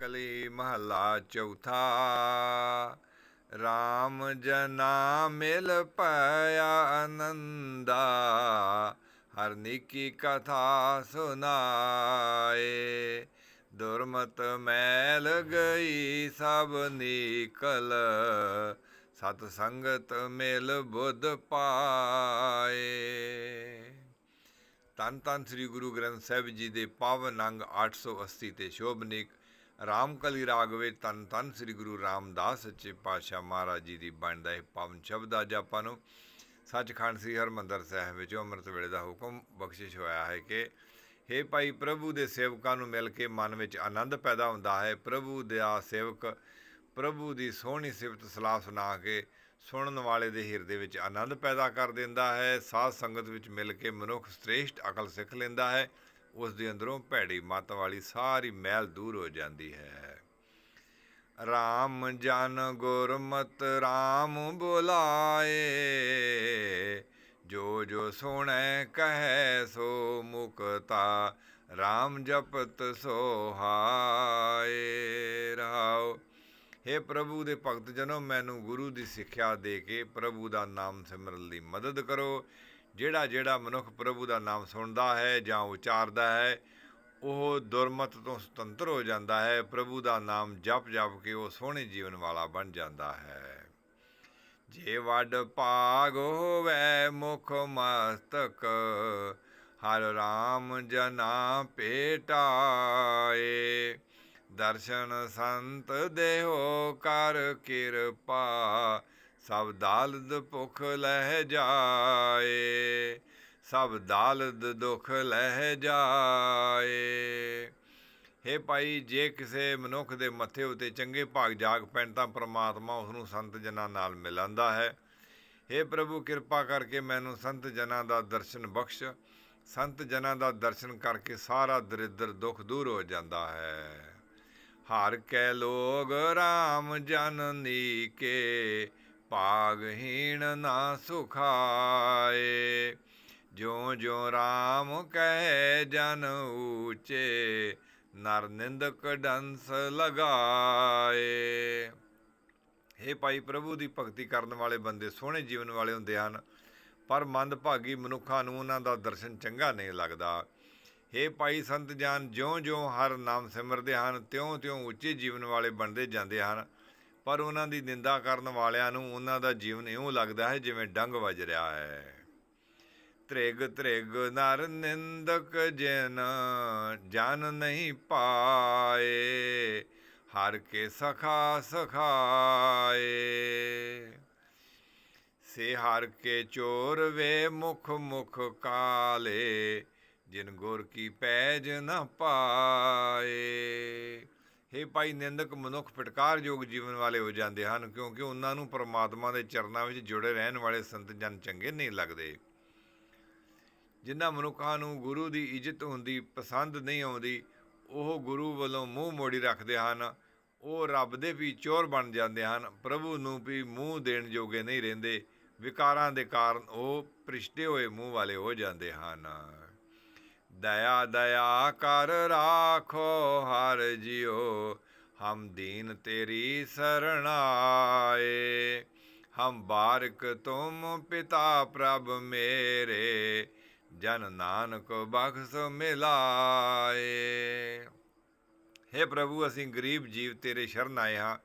ਕਲੀ ਮਹੱਲਾ ਚੌਥਾ। RAM ਜਨਾ ਮਿਲ ਪਾਇਆ ਆਨੰਦਾ ਹਰ ਨਿੱਕੀ ਕਥਾ ਸੁਨਾਏ ਦੁਰਮਤ ਮੈਲ ਗਈ ਸਭ ਨਿਕਲ, ਸਤ ਸੰਗਤ ਮਿਲ ਬੁੱਧ ਪਾਏ। ਧੰਨ ਧੰਨ ਸ੍ਰੀ ਗੁਰੂ ਗ੍ਰੰਥ ਸਾਹਿਬ ਜੀ ਦੇ ਪਾਵਨ ਅੰਗ 880 ਤੇ ਸ਼ੋਭਨਿਕ ਰਾਮਕਲੀ ਰਾਗ ਵਿੱਚ ਤਨ ਧੰਨ ਸ੍ਰੀ ਗੁਰੂ ਰਾਮਦਾਸ ਸੱਚੇ ਪਾਤਸ਼ਾਹ ਮਹਾਰਾਜ ਜੀ ਦੀ ਬਣਦਾ ਇਹ ਪਾਵਨ ਸ਼ਬਦ ਅੱਜ ਆਪਾਂ ਨੂੰ ਸੱਚਖੰਡ ਸ੍ਰੀ ਹਰਮੰਦਰ ਸਾਹਿਬ ਵਿੱਚ ਅੰਮ੍ਰਿਤ ਵੇਲੇ ਦਾ ਹੁਕਮ ਬਖਸ਼ਿਸ਼ ਹੋਇਆ ਹੈ ਕਿ हे ਭਾਈ ਪ੍ਰਭੂ ਦੇ ਸੇਵਕਾਂ ਨੂੰ ਮਿਲ ਕੇ ਮਨ ਵਿੱਚ ਆਨੰਦ ਪੈਦਾ ਹੁੰਦਾ ਹੈ। ਪ੍ਰਭੂ ਦਾ ਸੇਵਕ ਪ੍ਰਭੂ ਦੀ ਸੋਹਣੀ ਸਿਫਤ ਸਲਾਹ ਸੁਣਾ ਕੇ ਸੁਣਨ ਵਾਲੇ ਦੇ ਹਿਰਦੇ ਵਿੱਚ ਆਨੰਦ ਪੈਦਾ ਕਰ ਦਿੰਦਾ ਹੈ। ਸਾਧ ਸੰਗਤ ਵਿੱਚ ਮਿਲ ਕੇ ਮਨੁੱਖ ਸ੍ਰੇਸ਼ਟ ਅਕਲ ਸਿੱਖ ਲੈਂਦਾ ਹੈ। ਉਸ ਦੇ ਅੰਦਰੋਂ ਭੈੜੀ ਮਤ ਵਾਲੀ ਸਾਰੀ ਮੈਲ ਦੂਰ ਹੋ ਜਾਂਦੀ ਹੈ। RAM ਜਨ ਗੁਰਮਤ RAM ਬੁਲਾਏ, ਜੋ ਜੋ ਸੁਣੈ ਕਹੈ ਸੋ ਮੁਕਤਾ RAM ਜਪਤ ਸੋਹਾਏ ਰਹਾਓ हे ਪ੍ਰਭੂ ਦੇ ਭਗਤ ਜਨੋ, ਮੈਨੂੰ ਗੁਰੂ ਦੀ ਸਿੱਖਿਆ ਦੇ ਕੇ ਪ੍ਰਭੂ ਦਾ ਨਾਮ ਸਿਮਰਨ ਲਈ ਮਦਦ ਕਰੋ। ਜਿਹੜਾ ਜਿਹੜਾ ਮਨੁੱਖ ਪ੍ਰਭੂ ਦਾ ਨਾਮ ਸੁਣਦਾ ਹੈ ਜਾਂ ਉਚਾਰਦਾ ਹੈ, ਉਹ ਦੁਰਮਤ ਤੋਂ ਸੁਤੰਤਰ ਹੋ ਜਾਂਦਾ ਹੈ। ਪ੍ਰਭੂ ਦਾ ਨਾਮ ਜਪ ਜਪ ਕੇ ਉਹ ਸੋਹਣੇ ਜੀਵਨ ਵਾਲਾ ਬਣ ਜਾਂਦਾ ਹੈ। ਜੇ ਵੱਡ ਭਾਗ ਹੋਵੇ ਮੁਖ ਮਸਤਕ, ਹਰ ਰਾਮ ਜਨਾ ਭੇਟਾਏ। ਦਰਸ਼ਨ ਸੰਤ ਦੇਹੋ ਕਰ ਕਿਰਪਾ ਸਭ ਦਾਲਦ ਭੁਖ ਲਹਿ ਜਾਏ, ਸਭ ਦਾਲਦ ਦੁਖ ਲਹਿ ਜਾਏ। ਹੇ ਭਾਈ, ਜੇ ਕਿਸੇ ਮਨੁੱਖ ਦੇ ਮੱਥੇ ਉਤੇ ਚੰਗੇ ਭਾਗ ਜਾਗ ਪੈਣ, ਤਾਂ ਪ੍ਰਮਾਤਮਾ ਉਸ ਨੂੰ ਸੰਤ ਜਨਾਂ ਨਾਲ ਮਿਲਾਂਦਾ ਹੈ। ਹੇ ਪ੍ਰਭੂ, ਕਿਰਪਾ ਕਰਕੇ ਮੈਨੂੰ ਸੰਤ ਜਨਾਂ ਦਾ ਦਰਸ਼ਨ ਬਖਸ਼। ਸੰਤ ਜਨਾਂ ਦਾ ਦਰਸ਼ਨ ਕਰਕੇ ਸਾਰਾ ਦਰਿਦਰ ਦੁੱਖ ਦੂਰ ਹੋ ਜਾਂਦਾ ਹੈ। ਹਰ ਕੈ ਲੋਗ RAM ਜਨਨੀ ਕੇ ਭਾਗਹੀਣ ਨਾ ਸੁਖਾਏ। ਜੋ ਜੋ RAM ਕਹਿ ਜਨ ਊਚੇ, ਨਰ ਨਿੰਦਕ ਡੰਸ ਲਗਾਏ। हे ਭਾਈ ਪ੍ਰਭੂ ਦੀ ਭਗਤੀ ਕਰਨ ਵਾਲੇ ਬੰਦੇ ਸੋਹਣੇ ਜੀਵਨ ਵਾਲੇ ਹੁੰਦੇ ਹਨ, ਪਰ ਮੰਦਭਾਗੀ ਮਨੁੱਖਾਂ ਨੂੰ ਉਹਨਾਂ ਦਾ ਦਰਸ਼ਨ ਚੰਗਾ ਨਹੀਂ ਲੱਗਦਾ। हे ਭਾਈ ਸੰਤ ਜਾਨ, ਜਿਉਂ-ਜਿਉਂ ਹਰ ਨਾਮ ਸਿਮਰਦੇ ਹਨ, ਤਿਉਂ-ਤਿਉਂ ਉੱਚੇ ਜੀਵਨ ਵਾਲੇ ਬਣਦੇ ਜਾਂਦੇ ਹਨ ਪਰ ਉਹਨਾਂ ਦੀ ਨਿੰਦਾ ਕਰਨ ਵਾਲਿਆਂ ਨੂੰ ਉਹਨਾਂ ਦਾ ਜੀਵਨ ਇਉਂ ਲੱਗਦਾ ਹੈ ਜਿਵੇਂ ਡੰਗ ਵੱਜ ਰਿਹਾ ਹੈ। ਤ੍ਰਿਗ ਤ੍ਰਿਗ ਨਰ ਨਿੰਦਕ ਜਨ ਜਨ ਨਹੀਂ ਪਾਏ, ਹਰ ਕੇ ਸਖਾ ਸਖਾਏ। ਸੇ ਹਰ ਕੇ ਚੋਰ ਵੇ ਮੁਖ ਮੁਖ ਕਾਲੇ, ਜਿਨ ਗੁਰ ਕੀ ਪੈਜ ਨਾ ਪਾਏ। हे ਭਾਈ, ਨਿੰਦਕ ਮਨੁੱਖ ਫਟਕਾਰਯੋਗ ਜੀਵਨ ਵਾਲੇ ਹੋ ਜਾਂਦੇ ਹਨ, ਕਿਉਂਕਿ ਉਹਨਾਂ ਨੂੰ ਪਰਮਾਤਮਾ ਦੇ ਚਰਨਾਂ ਵਿੱਚ ਜੁੜੇ ਰਹਿਣ ਵਾਲੇ ਸੰਤ ਜਨ ਚੰਗੇ ਨਹੀਂ ਲੱਗਦੇ। ਜਿਨ੍ਹਾਂ ਮਨੁੱਖਾਂ ਨੂੰ ਗੁਰੂ ਦੀ ਇੱਜ਼ਤ ਹੁੰਦੀ ਪਸੰਦ ਨਹੀਂ ਆਉਂਦੀ, ਉਹ ਗੁਰੂ ਵੱਲੋਂ ਮੂੰਹ ਮੋੜੀ ਰੱਖਦੇ ਹਨ। ਉਹ ਰੱਬ ਦੇ ਵੀ ਚੋਰ ਬਣ ਜਾਂਦੇ ਹਨ, ਪ੍ਰਭੂ ਨੂੰ ਵੀ ਮੂੰਹ ਦੇਣ ਯੋਗੇ ਨਹੀਂ ਰਹਿੰਦੇ। ਵਿਕਾਰਾਂ ਦੇ ਕਾਰਨ ਉਹ ਪ੍ਰਿਸ਼ਟੇ ਹੋਏ ਮੂੰਹ ਵਾਲੇ ਹੋ ਜਾਂਦੇ ਹਨ। ਦਇਆ ਦਇਆ ਕਰ ਰਾਖੋ, ਹਰ ਜਿਉ, ਹਮ ਦੀਨ ਤੇਰੀ ਸਰਣਾਏ। ਹਮ ਬਾਰਕ ਤੁਮ ਪਿਤਾ ਪ੍ਰਭ ਮੇਰੇ, ਜਨ ਨਾਨਕ ਬਖਸ਼ ਮਿਲਾਏ। हे ਪ੍ਰਭੂ, ਅਸੀਂ ਗਰੀਬ ਜੀਵ ਤੇਰੇ ਸ਼ਰਨ ਆਏ ਹਾਂ।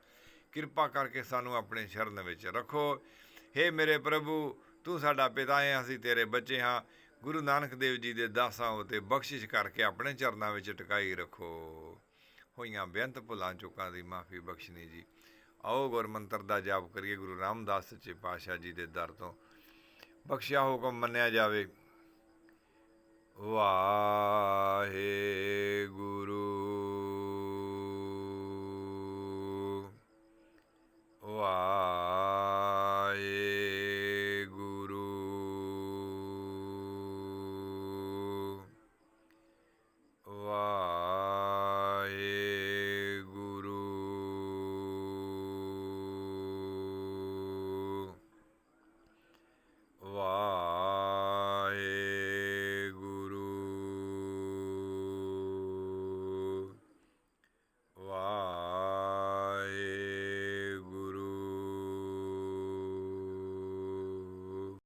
ਕਿਰਪਾ ਕਰਕੇ ਸਾਨੂੰ ਆਪਣੇ ਸ਼ਰਨ ਵਿੱਚ ਰੱਖੋ। हे ਮੇਰੇ ਪ੍ਰਭੂ, ਤੂੰ ਸਾਡਾ ਪਿਤਾ ਹੈ, ਅਸੀਂ ਤੇਰੇ ਬੱਚੇ ਹਾਂ। ਗੁਰੂ ਨਾਨਕ ਦੇਵ ਜੀ ਦੇ ਦਾਸਾਂ ਉਤੇ ਬਖਸ਼ਿਸ਼ ਕਰਕੇ ਆਪਣੇ ਚਰਨਾਂ ਵਿੱਚ ਟਿਕਾਈ ਰੱਖੋ। ਹੋਈਆਂ ਬੇਅੰਤ ਭੁੱਲਾਂ ਚੁੱਕਾਂ ਦੀ ਮਾਫੀ ਬਖਸ਼ਣੀ ਜੀ। ਆਓ ਗੁਰਮੰਤਰ ਦਾ ਜਾਪ ਕਰੀਏ, ਗੁਰੂ ਰਾਮਦਾਸ ਸੱਚੇ ਪਾਤਸ਼ਾਹ ਜੀ ਦੇ ਦਰ ਤੋਂ। ਬਖਸ਼ਿਆ ਹੁਕਮ ਮੰਨਿਆ ਜਾਵੇ। ਵਾਹਿਗੁਰੂ